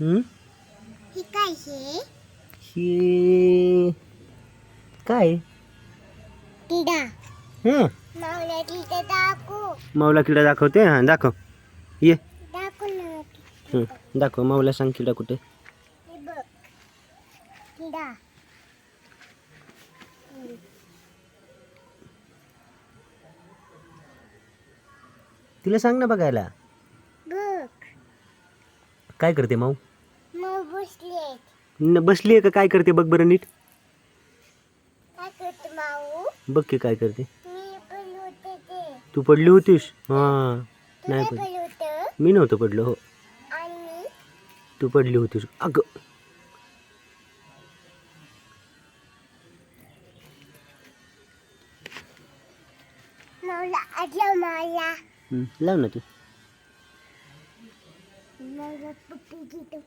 हं? काय हे? ही काय? किडा. हं. मावल्या तिथे दाखवू. माऊला किडा दाखवते? हां दाखव. ये. दाखव ना हं, दाखव. माऊला सांग किडा कुठे? हे बघ. किडा. तिला सांग ना बघायला. बघ. काय करते माऊ? न बसली आहे का? काय करते? बघ बरं नीट. काय करते माऊ? बघ की काय करते. मी पण होते ते. तू पडली होतीस? हां. नाही पडली. होतं? मी नव्हतं पडलो हो. आणि? तू पडली होतीस. अगं. मला. हं, लाव ना तू. मला पप्पी तिथं